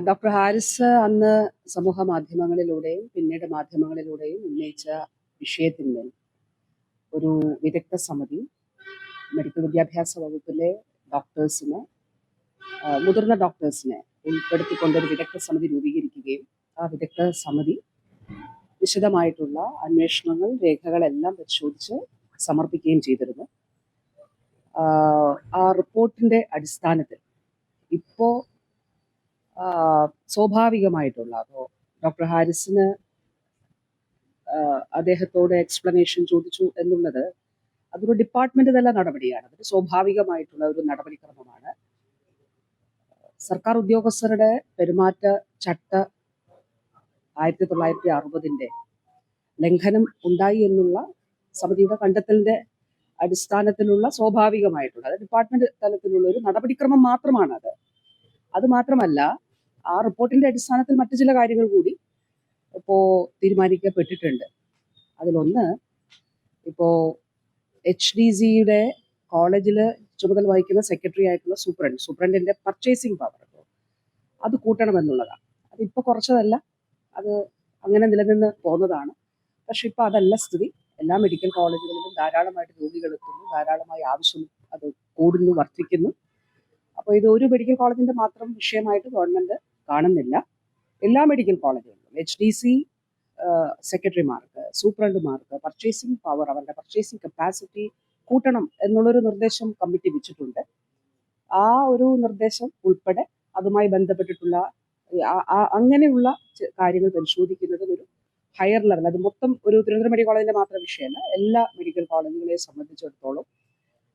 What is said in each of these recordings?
Doctor Haris അന്ന് സമൂഹ മാധ്യമങ്ങളിലൂടെയും പിന്നീട് മാധ്യമങ്ങളിലൂടെയും ഉന്നയിച്ച വിഷയത്തിന്മേൽ ഒരു വിദഗ്ധ സമിതി മെഡിക്കൽ വിദ്യാഭ്യാസ വകുപ്പിലെ ഡോക്ടേഴ്സിനെ മുതിർന്ന ഡോക്ടേഴ്സിനെ ഉൾപ്പെടുത്തിക്കൊണ്ട് ഒരു വിദഗ്ധ സമിതി രൂപീകരിക്കുകയും ആ വിദഗ്ധ സമിതി വിശദമായിട്ടുള്ള അന്വേഷണങ്ങൾ രേഖകളെല്ലാം പരിശോധിച്ച് സമർപ്പിക്കുകയും ചെയ്തിരുന്നു. ആ, റിപ്പോർട്ടിന്റെ അടിസ്ഥാനത്തിൽ ഇപ്പോ ആ, സ്വാഭാവികമായിട്ടുള്ള. അപ്പോൾ ഡോക്ടർ ഹാരിസിന് അദ്ദേഹത്തോട് എക്സ്പ്ലനേഷൻ ചോദിച്ചു എന്നുള്ളത് അതൊരു ഡിപ്പാർട്ട്മെന്റ് തല നടപടിയാണ്. അതൊരു സ്വാഭാവികമായിട്ടുള്ള ഒരു നടപടിക്രമമാണ്. സർക്കാർ ഉദ്യോഗസ്ഥരുടെ പെരുമാറ്റ ചട്ട ആയിരത്തി തൊള്ളായിരത്തി അറുപതിന്റെ ലംഘനം ഉണ്ടായി എന്നുള്ള സമിതിയുടെ കണ്ടെത്തലിന്റെ അടിസ്ഥാനത്തിലുള്ള സ്വാഭാവികമായിട്ടുള്ള ഡിപ്പാർട്ട്മെന്റ് തലത്തിലുള്ള ഒരു നടപടിക്രമം മാത്രമാണ് അത് അത് മാത്രമല്ല ആ റിപ്പോർട്ടിന്റെ അടിസ്ഥാനത്തിൽ മറ്റു ചില കാര്യങ്ങൾ കൂടി ഇപ്പോ തീരുമാനിക്കപ്പെട്ടിട്ടുണ്ട്. അതിലൊന്ന് ഇപ്പോ എച്ച് ഡി സിയുടെ കോളേജിൽ ചുമതല വഹിക്കുന്ന സെക്രട്ടറി ആയിട്ടുള്ള സൂപ്രണ്ട് സൂപ്രണ്ടിന്റെ പർച്ചേസിംഗ് പവർ അത് കൂട്ടണമെന്നുള്ളതാണ്. അത് ഇപ്പൊ കുറച്ചതല്ല അത് അങ്ങനെ നിലനിന്ന് പോകുന്നതാണ് പക്ഷെ ഇപ്പൊ അതല്ല സ്ഥിതി. എല്ലാ മെഡിക്കൽ കോളേജുകളിലും ധാരാളമായിട്ട് രോഗികൾ എത്തുന്നു ധാരാളമായി ആവശ്യം അത് കൂടുന്നു വർദ്ധിക്കുന്നു. അപ്പോൾ ഇത് ഒരു മെഡിക്കൽ കോളേജിന്റെ മാത്രം വിഷയമായിട്ട് ഗവൺമെന്റ് കാണുന്നില്ല. എല്ലാ മെഡിക്കൽ കോളേജുകളിലും എച്ച് ഡി സി സെക്രട്ടറിമാർക്ക് സൂപ്രണ്ടുമാർക്ക് പർച്ചേസിംഗ് പവർ അവരുടെ പർച്ചേസിംഗ് കപ്പാസിറ്റി കൂട്ടണം എന്നുള്ളൊരു നിർദ്ദേശം കമ്മിറ്റി വെച്ചിട്ടുണ്ട്. ആ ഒരു നിർദ്ദേശം ഉൾപ്പെടെ അതുമായി ബന്ധപ്പെട്ടിട്ടുള്ള അങ്ങനെയുള്ള കാര്യങ്ങൾ പരിശോധിക്കുന്നതിന് ഒരു ഹയർ ലെവൽ അത് മൊത്തം ഒരു തിരുവനന്തപുരം മെഡിക്കൽ കോളേജിന്റെ മാത്രം വിഷയമല്ല എല്ലാ മെഡിക്കൽ കോളേജുകളെ സംബന്ധിച്ചിടത്തോളം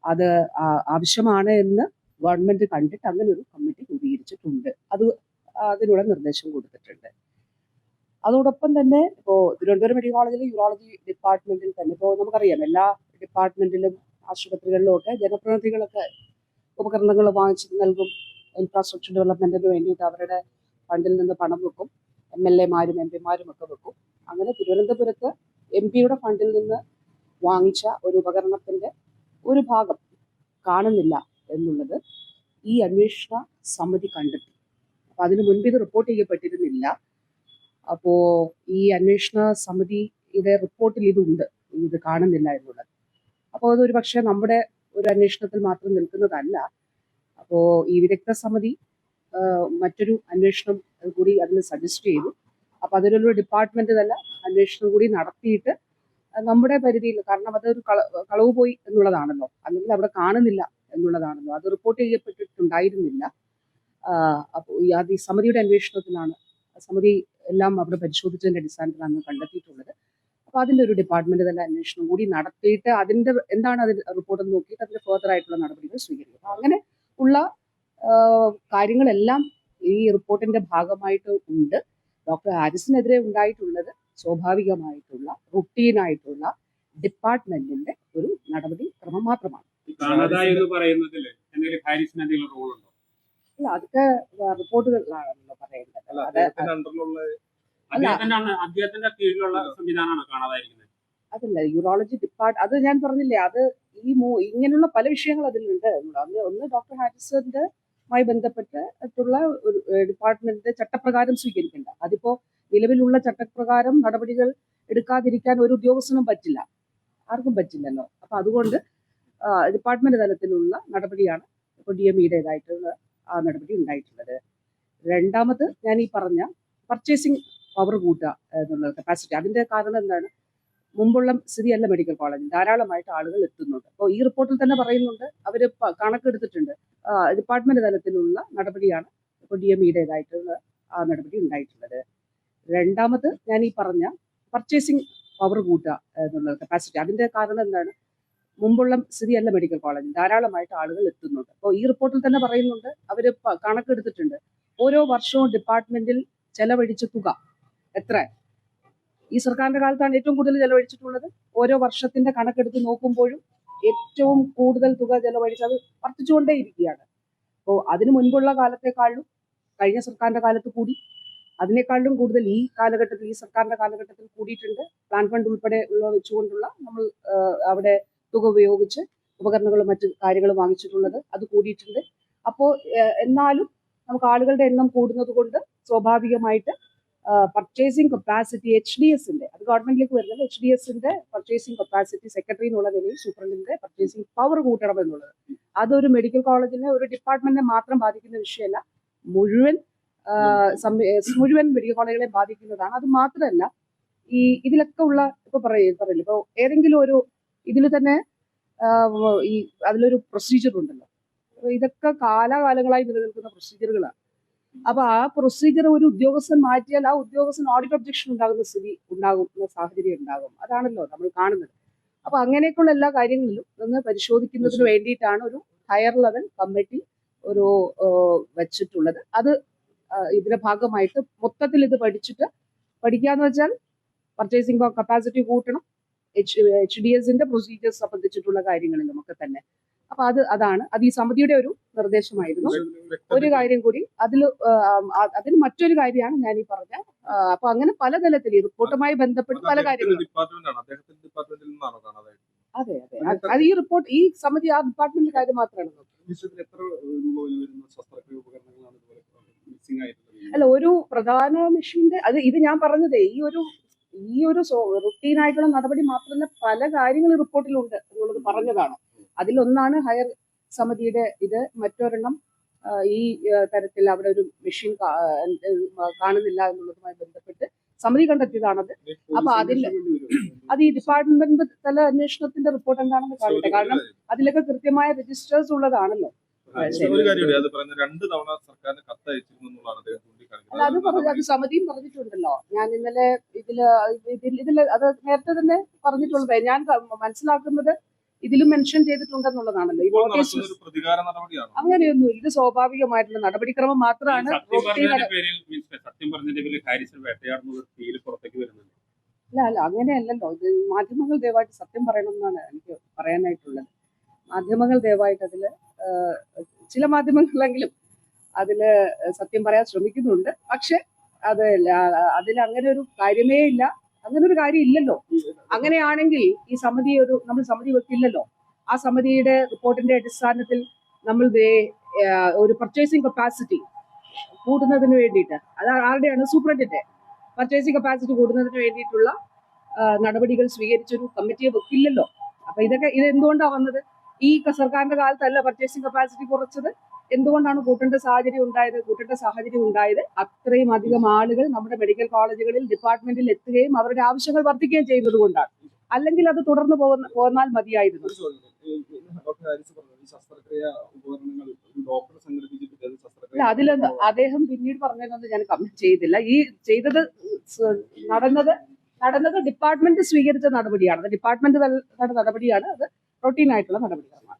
അത് ആവശ്യമാണ് എന്ന് ഗവൺമെന്റ് കണ്ടിട്ട് അങ്ങനെ ഒരു കമ്മിറ്റി രൂപീകരിച്ചിട്ടുണ്ട്. അത് അതിനുള്ള നിർദ്ദേശം കൊടുത്തിട്ടുണ്ട്. അതോടൊപ്പം തന്നെ ഇപ്പോൾ തിരുവനന്തപുരം മെഡിക്കൽ കോളേജിലെ യൂറോളജി ഡിപ്പാർട്ട്മെന്റിൽ തന്നെ ഇപ്പോൾ നമുക്കറിയാം എല്ലാ ഡിപ്പാർട്ട്മെന്റിലും ആശുപത്രികളിലും ഒക്കെ ജനപ്രതിനിധികളൊക്കെ ഉപകരണങ്ങൾ വാങ്ങിച്ചു നൽകും. ഇൻഫ്രാസ്ട്രക്ചർ ഡെവലപ്മെന്റിന് വേണ്ടിയിട്ട് അവരുടെ ഫണ്ടിൽ നിന്ന് പണം വെക്കും. എം എൽ എമാരും എം പിമാരും ഒക്കെ വെക്കും. അങ്ങനെ തിരുവനന്തപുരത്ത് എം പിയുടെ ഫണ്ടിൽ നിന്ന് വാങ്ങിച്ച ഒരു ഉപകരണത്തിന്റെ ഒരു ഭാഗം കാണുന്നില്ല എന്നുള്ളത് ഈ അന്വേഷണ സമിതി കണ്ടെത്തി. അപ്പൊ അതിനു മുൻപ് ഇത് റിപ്പോർട്ട് ചെയ്യപ്പെട്ടിരുന്നില്ല. അപ്പോ ഈ അന്വേഷണ സമിതിയുടെ റിപ്പോർട്ടിൽ ഇതുണ്ട്. ഇത് കാണുന്നില്ല എന്നുള്ളത്. അപ്പോൾ അത് ഒരു പക്ഷേ നമ്മുടെ ഒരു അന്വേഷണത്തിൽ മാത്രം നിൽക്കുന്നതല്ല. അപ്പോ ഈ വിദഗ്ധ സമിതി മറ്റൊരു അന്വേഷണം കൂടി അതിന് സജസ്റ്റ് ചെയ്തു. അപ്പൊ അതിലൊരു ഡിപ്പാർട്ട്മെന്റ് തല അന്വേഷണം കൂടി നടത്തിയിട്ട് നമ്മുടെ പരിധിയിൽ കാരണം അതൊരു കള കളവ് പോയി എന്നുള്ളതാണല്ലോ. അല്ലെങ്കിൽ അവിടെ കാണുന്നില്ല എന്നുള്ളതാണല്ലോ. അത് റിപ്പോർട്ട് ചെയ്യപ്പെട്ടിട്ടുണ്ടായിരുന്നില്ല. അപ്പോൾ ഈ സമിതിയുടെ അന്വേഷണത്തിലാണ് സമിതി എല്ലാം അവിടെ പരിശോധിച്ചതിന്റെ അടിസ്ഥാനത്തിലാണ് കണ്ടെത്തിയിട്ടുള്ളത്. അപ്പോൾ അതിന്റെ ഒരു ഡിപ്പാർട്ട്മെന്റ് തല അന്വേഷണം കൂടി നടത്തിയിട്ട് അതിന്റെ എന്താണ് അതിന്റെ റിപ്പോർട്ട് നോക്കിയിട്ട് അതിന്റെ ഫർദർ ആയിട്ടുള്ള നടപടികൾ സ്വീകരിക്കും. അങ്ങനെ ഉള്ള കാര്യങ്ങളെല്ലാം ഈ റിപ്പോർട്ടിന്റെ ഭാഗമായിട്ട് ഉണ്ട്. ഡോക്ടർ ഹാരിസിനെതിരെ ഉണ്ടായിട്ടുള്ളത് സ്വാഭാവികമായിട്ടുള്ള റുട്ടീനായിട്ടുള്ള ഡിപ്പാർട്ട്മെന്റിന്റെ ഒരു നടപടി ക്രമം മാത്രമാണ്. പറയുന്നതിൽ എന്തെങ്കിലും ഹാരിസിന് എന്തെങ്കിലും റോൾ ഉണ്ടോ? അല്ല അതൊക്കെ റിപ്പോർട്ടുകളിലാണല്ലോ പറയേണ്ടത്. അദ്ദേഹത്തിന്റെ കീഴിലുള്ള സംവിധാനമാണ് കാണാതായിരിക്കുന്നത്. അതല്ല യൂറോളജി ഡിപ്പാർട്ട് അത് ഞാൻ പറഞ്ഞില്ലേ അത് ഈ മൂ ഇങ്ങനെയുള്ള പല വിഷയങ്ങൾ അതിലുണ്ട്. ഒന്ന് ഡോക്ടർ ഹാരിസന്റെ മായി ബന്ധപ്പെട്ടുള്ള ഒരു ഡിപ്പാർട്ട്മെന്റിന്റെ ചട്ടപ്രകാരം സ്വീകരിക്കേണ്ട. അതിപ്പോ നിലവിലുള്ള ചട്ടപ്രകാരം നടപടികൾ എടുക്കാതിരിക്കാൻ ഒരു ഉദ്യോഗസ്ഥനും പറ്റില്ല. ആർക്കും പറ്റില്ലല്ലോ. അപ്പൊ അതുകൊണ്ട് ഡിപ്പാർട്ട്മെന്റ് തലത്തിലുള്ള നടപടിയാണ് ഇപ്പോൾ ഡി എം ഇയുടേതായിട്ടുള്ള ആ നടപടി ഉണ്ടായിട്ടുള്ളത്. രണ്ടാമത് ഞാൻ ഈ പറഞ്ഞ പർച്ചേസിംഗ് പവർ കൂട്ടുക എന്നുള്ള കപ്പാസിറ്റി അതിന്റെ കാരണം എന്താണ്? മുമ്പുള്ള സ്ഥിതിയല്ല മെഡിക്കൽ കോളേജ് ധാരാളമായിട്ട് ആളുകൾ എത്തുന്നുണ്ട്. അപ്പോൾ ഈ റിപ്പോർട്ടിൽ തന്നെ പറയുന്നുണ്ട്. അവർ കണക്കെടുത്തിട്ടുണ്ട്. ഡിപ്പാർട്ട്മെന്റ് തലത്തിലുള്ള നടപടിയാണ് ഇപ്പോൾ ഡി എം ഇയുടേതായിട്ടുള്ള ആ നടപടി ഉണ്ടായിട്ടുള്ളത്. രണ്ടാമത് ഞാൻ ഈ പറഞ്ഞ പർച്ചേസിംഗ് പവർ കൂട്ടുക എന്നുള്ള കപ്പാസിറ്റി അതിന്റെ കാരണം എന്താണ്? മുമ്പുള്ള സ്ഥിതിയല്ല മെഡിക്കൽ കോളേജിൽ. ധാരാളമായിട്ട് ആളുകൾ എത്തുന്നുണ്ട്. അപ്പോൾ ഈ റിപ്പോർട്ടിൽ തന്നെ പറയുന്നുണ്ട് അവർ കണക്കെടുത്തിട്ടുണ്ട്. ഓരോ വർഷവും ഡിപ്പാർട്ട്മെന്റിൽ ചെലവഴിച്ച തുക എത്ര? ഈ സർക്കാരിന്റെ കാലത്താണ് ഏറ്റവും കൂടുതൽ ചെലവഴിച്ചിട്ടുള്ളത്. ഓരോ വർഷത്തിന്റെ കണക്കെടുത്ത് നോക്കുമ്പോഴും ഏറ്റവും കൂടുതൽ തുക ചെലവഴിച്ചത് വർദ്ധിച്ചുകൊണ്ടേ ഇരിക്കുകയാണ് അപ്പോൾ അതിനു മുൻപുള്ള കാലത്തെക്കാളും കഴിഞ്ഞ സർക്കാരിന്റെ കാലത്ത് കൂടി. അതിനേക്കാളും കൂടുതൽ ഈ കാലഘട്ടത്തിൽ ഈ സർക്കാരിന്റെ കാലഘട്ടത്തിൽ കൂടിയിട്ടുണ്ട്. പ്ലാൻ ഫണ്ട് ഉൾപ്പെടെ ഉള്ള വെച്ചുകൊണ്ടുള്ള നമ്മൾ അവിടെ തുക ഉപയോഗിച്ച് ഉപകരണങ്ങളും മറ്റു കാര്യങ്ങളും വാങ്ങിച്ചിട്ടുള്ളത് അത് കൂടിയിട്ടുണ്ട്. അപ്പോൾ എന്നാലും നമുക്ക് ആളുകളുടെ എണ്ണം കൂടുന്നത് കൊണ്ട് സ്വാഭാവികമായിട്ട് പർച്ചേസിംഗ് കപ്പാസിറ്റി എച്ച് ഡി എസിന്റെ അത് ഗവൺമെന്റിലേക്ക് വരുന്നത് എച്ച് ഡി എസിന്റെ പർച്ചേസിംഗ് കപ്പാസിറ്റി സെക്രട്ടറി എന്നുള്ള നിലയിൽ സൂപ്രണ്ടിന്റെ പർച്ചേസിംഗ് പവർ കൂട്ടണം എന്നുള്ളത്. അതൊരു മെഡിക്കൽ കോളേജിനെ ഒരു ഡിപ്പാർട്ട്മെന്റിനെ മാത്രം ബാധിക്കുന്ന വിഷയമല്ല. മുഴുവൻ മുഴുവൻ മെഡിക്കൽ കോളേജുകളെ ബാധിക്കുന്നതാണ്. അത് മാത്രമല്ല ഈ ഇതിലൊക്കെ ഉള്ള ഇപ്പൊ പറയ പറയില്ല ഇപ്പൊ ഏതെങ്കിലും ഒരു ഇതിൽ തന്നെ ഈ അതിലൊരു പ്രൊസീജിയർ ഉണ്ടല്ലോ. ഇതൊക്കെ കാലാകാലങ്ങളായി നിലനിൽക്കുന്ന പ്രൊസീജിയറുകളാണ് അപ്പൊ ആ പ്രൊസീജിയർ ഒരു ഉദ്യോഗസ്ഥൻ മാറ്റിയാൽ ആ ഉദ്യോഗസ്ഥൻ ഓഡിറ്റ് ഒബ്ജക്ഷൻ ഉണ്ടാകുന്ന സ്ഥിതി ഉണ്ടാകുന്ന സാഹചര്യം ഉണ്ടാകും. അതാണല്ലോ നമ്മൾ കാണുന്നത്. അപ്പൊ അങ്ങനെയൊക്കെയുള്ള എല്ലാ കാര്യങ്ങളിലും ഒന്ന് പരിശോധിക്കുന്നതിന് വേണ്ടിയിട്ടാണ് ഒരു ഹയർ ലെവൽ കമ്മിറ്റി ഒരു വെച്ചിട്ടുള്ളത്. അത് ഇതിന്റെ ഭാഗമായിട്ട് മൊത്തത്തിൽ ഇത് പഠിച്ചിട്ട് പഠിക്കാന്ന് വെച്ചാൽ പർച്ചേസിംഗ് കപ്പാസിറ്റി കൂട്ടണം എച്ച് എച്ച് ഡി എസിന്റെ പ്രൊസീജിയേഴ്സ് സംബന്ധിച്ചിട്ടുള്ള കാര്യങ്ങളിലും ഒക്കെ തന്നെ. അപ്പൊ അത് അതാണ്. അത് ഈ സമിതിയുടെ ഒരു നിർദ്ദേശമായിരുന്നു. ഒരു കാര്യം കൂടി അതിൽ അതിന് മറ്റൊരു കാര്യമാണ് ഞാൻ ഈ പറഞ്ഞ അപ്പൊ അങ്ങനെ പലതരത്തിൽ ഈ റിപ്പോർട്ടുമായി ബന്ധപ്പെട്ട് പല കാര്യങ്ങളും. അതെ അതെ. അത് ഈ റിപ്പോർട്ട് ഈ സമിതി ആ ഡിപ്പാർട്ട്മെന്റിന്റെ കാര്യം മാത്രമാണ് അല്ല ഒരു പ്രധാന മെഷീന്റെ അത് ഇത് ഞാൻ പറഞ്ഞതേ ഈ ഒരു ഈ ഒരു റുട്ടീൻ ആയിട്ടുള്ള നടപടി മാത്രമല്ല പല കാര്യങ്ങൾ റിപ്പോർട്ടിലുണ്ട് എന്നുള്ളത് പറഞ്ഞതാണ്. അതിലൊന്നാണ് ഹയർ സമിതിയുടെ ഇത് മറ്റൊരെണ്ണം ഈ തരത്തിൽ അവിടെ ഒരു മെഷീൻ കാണുന്നില്ല എന്നുള്ളതുമായി ബന്ധപ്പെട്ട് സമിതി കണ്ടെത്തിയതാണത്. അപ്പൊ അതിൽ- അത് ഈ ഡിപ്പാർട്ട്മെന്റ് തല അന്വേഷണത്തിന്റെ റിപ്പോർട്ട് എന്താണെന്ന് കാണട്ടെ. കാരണം അതിലൊക്കെ കൃത്യമായ രജിസ്റ്റേഴ്സ് ഉള്ളതാണല്ലോ. രണ്ട് തവണ സർക്കാരിന് കത്തയച്ചിരുന്നു എന്നുള്ളതാണ് അദ്ദേഹം അല്ല അത് പറഞ്ഞു അത് സമിതിയും പറഞ്ഞിട്ടുണ്ടല്ലോ. ഞാൻ ഇന്നലെ ഇതിൽ ഇതിൽ ഇതിൽ അത് നേരത്തെ തന്നെ പറഞ്ഞിട്ടുള്ളത്. ഞാൻ മനസ്സിലാക്കുന്നത് ഇതിലും മെൻഷൻ ചെയ്തിട്ടുണ്ടെന്നുള്ളതാണല്ലോ. ഈ നോട്ടീസ് അങ്ങനെയൊന്നും ഇത് സ്വാഭാവികമായിട്ടുള്ള നടപടിക്രമം മാത്രമാണ് അല്ല അല്ല അങ്ങനെയല്ലല്ലോ. ഇത് മാധ്യമങ്ങൾ ദയവായിട്ട് സത്യം പറയണം എന്നാണ് എനിക്ക് പറയാനായിട്ടുള്ളത്. മാധ്യമങ്ങൾ ദയവായിട്ട് അതിൽ ചില മാധ്യമങ്ങളെങ്കിലും അതിൽ സത്യം പറയാൻ ശ്രമിക്കുന്നുണ്ട്. പക്ഷെ അത് അതിൽ അങ്ങനെ ഒരു കാര്യമേ ഇല്ല. അങ്ങനെ ഒരു കാര്യം ഇല്ലല്ലോ. അങ്ങനെയാണെങ്കിൽ ഈ സമിതി ഒരു നമ്മൾ സമിതി വെക്കില്ലല്ലോ. ആ സമിതിയുടെ റിപ്പോർട്ടിന്റെ അടിസ്ഥാനത്തിൽ നമ്മൾ ഒരു പർച്ചേസിംഗ് കപ്പാസിറ്റി കൂടുന്നതിന് വേണ്ടിയിട്ട് അത് ആരുടെയാണ്? സൂപ്രണ്ടിന്റെ. പർച്ചേസിംഗ് കപ്പാസിറ്റി കൂടുന്നതിന് വേണ്ടിയിട്ടുള്ള നടപടികൾ സ്വീകരിച്ചൊരു കമ്മിറ്റിയെ വെക്കില്ലല്ലോ. അപ്പൊ ഇതൊക്കെ ഇത് എന്തുകൊണ്ടാണ് വന്നത്? ഈ സർക്കാരിന്റെ കാലത്തല്ല പർച്ചേസിംഗ് കപ്പാസിറ്റി കുറച്ചത്. എന്തുകൊണ്ടാണ് കൂട്ടേണ്ട സാഹചര്യം ഉണ്ടായത്? കൂട്ടേണ്ട സാഹചര്യം ഉണ്ടായത് അത്രയും അധികം ആളുകൾ നമ്മുടെ മെഡിക്കൽ കോളേജുകളിൽ ഡിപ്പാർട്ട്മെന്റിൽ എത്തുകയും അവരുടെ ആവശ്യങ്ങൾ വർദ്ധിക്കുകയും ചെയ്യുന്നത് കൊണ്ടാണ്. അല്ലെങ്കിൽ അത് തുടർന്ന് പോകുന്ന പോന്നാൽ മതിയായിരുന്നു. അല്ല ശസ്ത്രക്രിയ അദ്ദേഹം പിന്നീട് പറഞ്ഞതെന്ന് ഞാൻ കമന്റ് ചെയ്തില്ല. ഈ ചെയ്തത് നടന്നത് നടന്നത് ഡിപ്പാർട്ട്മെന്റ് സ്വീകരിച്ച നടപടിയാണ്. ഡിപ്പാർട്ട്മെന്റ് നടപടിയാണ്. അത് റൊട്ടീൻ ആയിട്ടുള്ള നടപടികളാണ്